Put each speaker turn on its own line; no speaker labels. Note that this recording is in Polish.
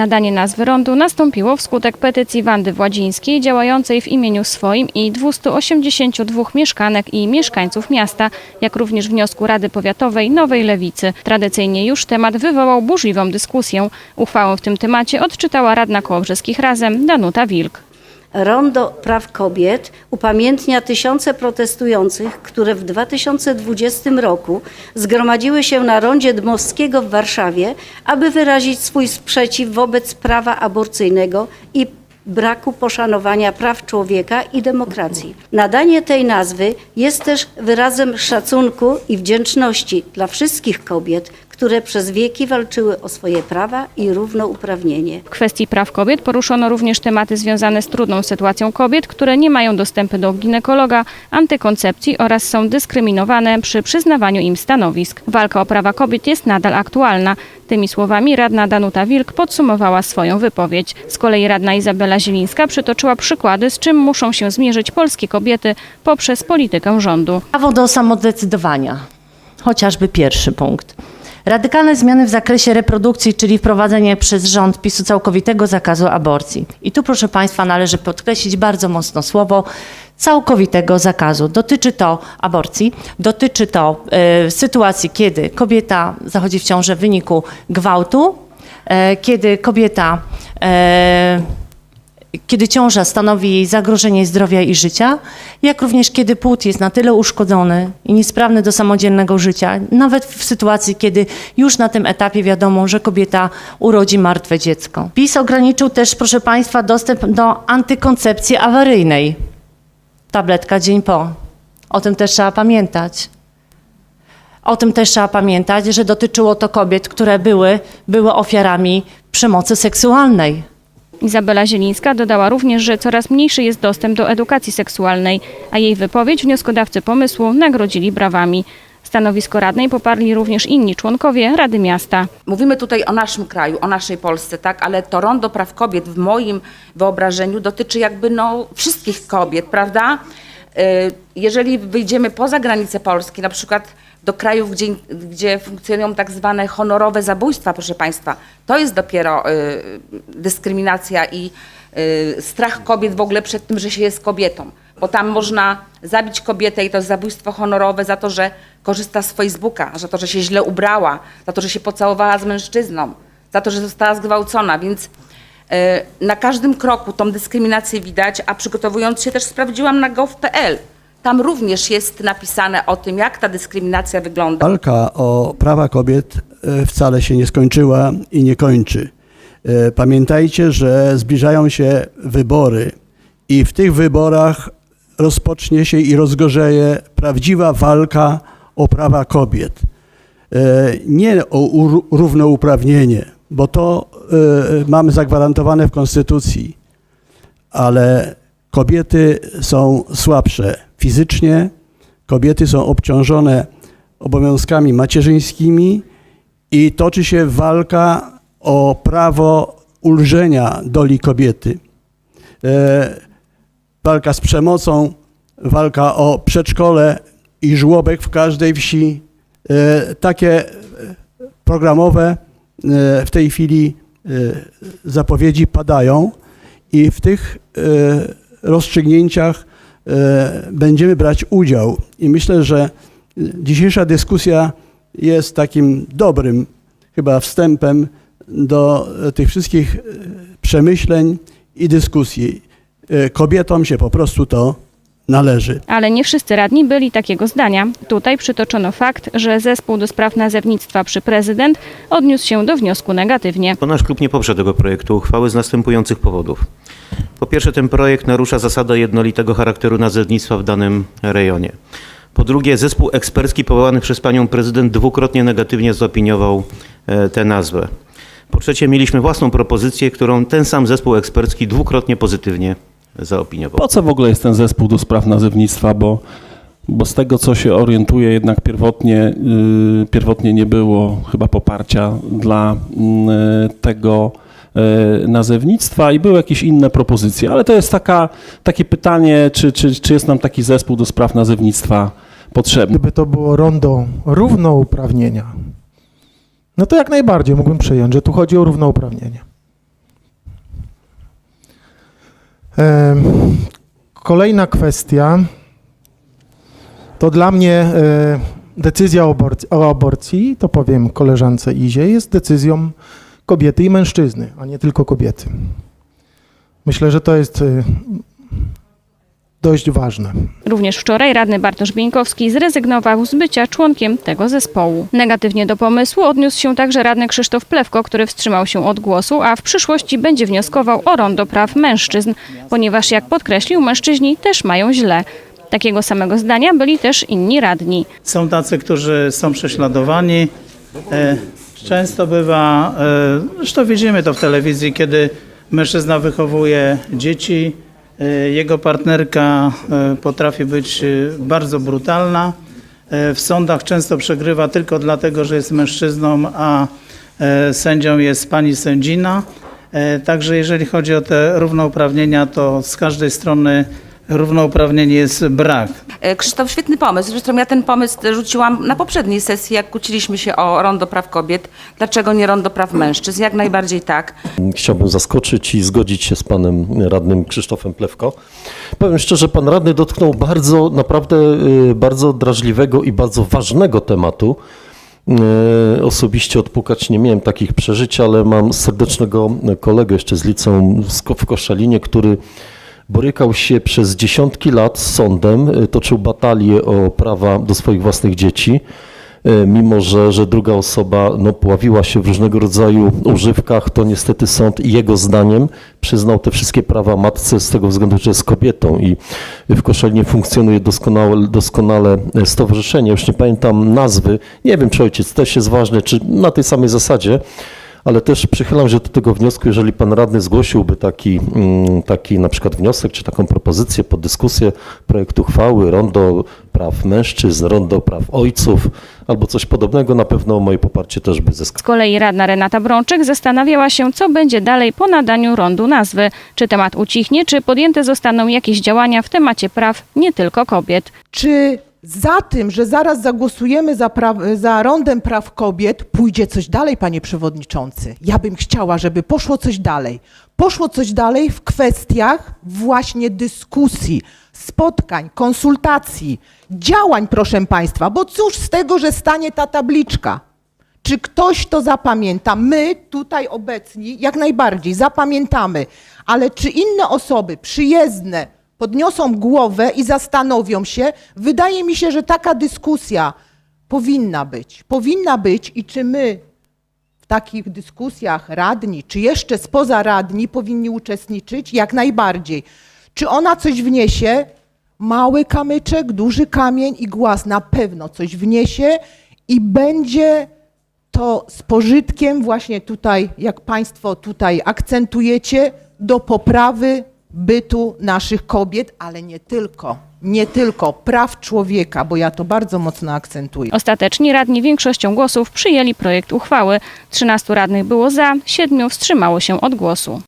Nadanie nazwy rondu nastąpiło wskutek petycji Wandy Władzińskiej działającej w imieniu swoim i 282 mieszkanek i mieszkańców miasta, jak również wniosku Rady Powiatowej Nowej Lewicy. Tradycyjnie już temat wywołał burzliwą dyskusję. Uchwałę w tym temacie odczytała radna Kołobrzeskich Razem Danuta Wilk.
Rondo Praw Kobiet upamiętnia tysiące protestujących, które w 2020 roku zgromadziły się na rondzie Dmowskiego w Warszawie, aby wyrazić swój sprzeciw wobec prawa aborcyjnego i braku poszanowania praw człowieka i demokracji. Nadanie tej nazwy jest też wyrazem szacunku i wdzięczności dla wszystkich kobiet, które przez wieki walczyły o swoje prawa i równouprawnienie.
W kwestii praw kobiet poruszono również tematy związane z trudną sytuacją kobiet, które nie mają dostępu do ginekologa, antykoncepcji oraz są dyskryminowane przy przyznawaniu im stanowisk. Walka o prawa kobiet jest nadal aktualna. Tymi słowami radna Danuta Wilk podsumowała swoją wypowiedź. Z kolei radna Izabela Zielińska przytoczyła przykłady, z czym muszą się zmierzyć polskie kobiety poprzez politykę rządu.
Prawo do samodecydowania. Chociażby pierwszy punkt. Radykalne zmiany w zakresie reprodukcji, czyli wprowadzenie przez rząd PiSu całkowitego zakazu aborcji. I tu, proszę Państwa, należy podkreślić bardzo mocno słowo całkowitego zakazu. Dotyczy to aborcji, dotyczy to e, sytuacji, kiedy kobieta zachodzi w ciążę w wyniku gwałtu, e, kiedy kobieta e, kiedy ciąża stanowi zagrożenie zdrowia i życia, jak również kiedy płód jest na tyle uszkodzony i niesprawny do samodzielnego życia, nawet w sytuacji, kiedy już na tym etapie wiadomo, że kobieta urodzi martwe dziecko. PiS ograniczył też, proszę Państwa, dostęp do antykoncepcji awaryjnej. Tabletka dzień po. O tym też trzeba pamiętać. O tym też trzeba pamiętać, że dotyczyło to kobiet, które były, były ofiarami przemocy seksualnej.
Izabela Zielińska dodała również, że coraz mniejszy jest dostęp do edukacji seksualnej, a jej wypowiedź wnioskodawcy pomysłu nagrodzili brawami. Stanowisko radnej poparli również inni członkowie Rady Miasta.
Mówimy tutaj o naszym kraju, o naszej Polsce, tak, ale to rondo praw kobiet w moim wyobrażeniu dotyczy jakby no wszystkich kobiet, prawda? Y, Jeżeli wyjdziemy poza granice Polski, na przykład do krajów, gdzie, gdzie funkcjonują tak zwane honorowe zabójstwa, proszę Państwa, to jest dopiero y, dyskryminacja i y, strach kobiet w ogóle przed tym, że się jest kobietą. Bo tam można zabić kobietę i to jest zabójstwo honorowe za to, że korzysta z Facebooka, za to, że się źle ubrała, za to, że się pocałowała z mężczyzną, za to, że została zgwałcona, więc na każdym kroku tą dyskryminację widać, a przygotowując się też sprawdziłam na gov.pl. Tam również jest napisane o tym, jak ta dyskryminacja wygląda.
Walka o prawa kobiet e, wcale się nie skończyła i nie kończy. E, Pamiętajcie, że zbliżają się wybory i w tych wyborach rozpocznie się i rozgorzeje prawdziwa walka o prawa kobiet. E, Nie o równouprawnienie, bo to e, mamy zagwarantowane w Konstytucji, ale kobiety są słabsze fizycznie, kobiety są obciążone obowiązkami macierzyńskimi i toczy się walka o prawo ulżenia doli kobiety. E, walka z przemocą, walka o przedszkole i żłobek w każdej wsi. E, takie e, programowe w tej chwili e, zapowiedzi padają i w tych e, rozstrzygnięciach e, będziemy brać udział. I myślę, że dzisiejsza dyskusja jest takim dobrym chyba wstępem do e, tych wszystkich e, przemyśleń i dyskusji. E, Kobietom się po prostu to należy.
Ale nie wszyscy radni byli takiego zdania. Tutaj przytoczono fakt, że zespół do spraw nazewnictwa przy prezydent odniósł się do wniosku negatywnie.
Bo nasz klub nie poprze tego projektu uchwały z następujących powodów. Po pierwsze, ten projekt narusza zasadę jednolitego charakteru nazewnictwa w danym rejonie. Po drugie, zespół ekspercki powołany przez panią prezydent dwukrotnie negatywnie zaopiniował e, tę nazwę. Po trzecie, mieliśmy własną propozycję, którą ten sam zespół ekspercki dwukrotnie pozytywnie zaopiniował.
Po co w ogóle jest ten zespół do spraw nazewnictwa? Bo, bo z tego, co się orientuję, jednak pierwotnie, yy, pierwotnie nie było chyba poparcia dla yy, tego yy, nazewnictwa i były jakieś inne propozycje. Ale to jest taka, takie pytanie, czy, czy, czy jest nam taki zespół do spraw nazewnictwa potrzebny?
Gdyby to było rondo równouprawnienia, no to jak najbardziej mógłbym przyjąć, że tu chodzi o równouprawnienie. Kolejna kwestia to dla mnie e, decyzja o aborcji, to powiem koleżance Izie, jest decyzją kobiety i mężczyzny, a nie tylko kobiety. Myślę, że to jest e, dość ważne.
Również wczoraj radny Bartosz Bieńkowski zrezygnował z bycia członkiem tego zespołu. Negatywnie do pomysłu odniósł się także radny Krzysztof Plewko, który wstrzymał się od głosu, a w przyszłości będzie wnioskował o rondo praw mężczyzn, ponieważ jak podkreślił, mężczyźni też mają źle. Takiego samego zdania byli też inni radni.
Są tacy, którzy są prześladowani. E, Często bywa, e, zresztą widzimy to w telewizji, kiedy mężczyzna wychowuje dzieci, jego partnerka e, potrafi być e, bardzo brutalna. E, W sądach często przegrywa tylko dlatego, że jest mężczyzną, a e, sędzią jest pani sędzina. E, Także jeżeli chodzi o te równouprawnienia, to z każdej strony równouprawnień jest brak.
E, Krzysztof, świetny pomysł. Zresztą ja ten pomysł rzuciłam na poprzedniej sesji, jak kłóciliśmy się o rondo praw kobiet. Dlaczego nie rondo praw mężczyzn? Jak najbardziej tak.
Chciałbym zaskoczyć i zgodzić się z panem radnym Krzysztofem Plewko. Powiem szczerze, pan radny dotknął bardzo, naprawdę y, bardzo drażliwego i bardzo ważnego tematu. Y, Osobiście odpukać nie miałem takich przeżyć, ale mam serdecznego kolegę jeszcze z liceum w Koszalinie, który borykał się przez dziesiątki lat z sądem, y, toczył batalię o prawa do swoich własnych dzieci. E, mimo że, że druga osoba no, pławiła się w różnego rodzaju używkach, to niestety sąd jego zdaniem przyznał te wszystkie prawa matce z tego względu, że jest kobietą i w Koszalinie funkcjonuje doskonale, doskonale stowarzyszenie, już nie pamiętam nazwy, nie wiem czy ojciec też jest ważny, czy na tej samej zasadzie, ale też przychylam się do tego wniosku, jeżeli pan radny zgłosiłby taki, mm, taki na przykład wniosek, czy taką propozycję pod dyskusję projektu uchwały, rondo praw mężczyzn, rondo praw ojców, albo coś podobnego, na pewno moje poparcie też by zyskało.
Z kolei radna Renata Brączyk zastanawiała się, co będzie dalej po nadaniu rondu nazwy. Czy temat ucichnie, czy podjęte zostaną jakieś działania w temacie praw nie tylko kobiet.
Czy za tym, że zaraz zagłosujemy za, pra- za rondem praw kobiet, pójdzie coś dalej, panie przewodniczący? Ja bym chciała, żeby poszło coś dalej. Poszło coś dalej w kwestiach właśnie dyskusji, spotkań, konsultacji, działań, proszę państwa, bo cóż z tego, że stanie ta tabliczka? Czy ktoś to zapamięta? My tutaj obecni jak najbardziej zapamiętamy, ale czy inne osoby przyjezdne podniosą głowę i zastanowią się? Wydaje mi się, że taka dyskusja powinna być. Powinna być i czy my w takich dyskusjach radni, czy jeszcze spoza radni powinni uczestniczyć? Jak najbardziej. Czy ona coś wniesie? Mały kamyczek, duży kamień i głaz na pewno coś wniesie i będzie to z pożytkiem właśnie tutaj, jak Państwo tutaj akcentujecie, do poprawy bytu naszych kobiet, ale nie tylko, nie tylko praw człowieka, bo ja to bardzo mocno akcentuję.
Ostatecznie radni większością głosów przyjęli projekt uchwały. 13 radnych było za, 7 wstrzymało się od głosu.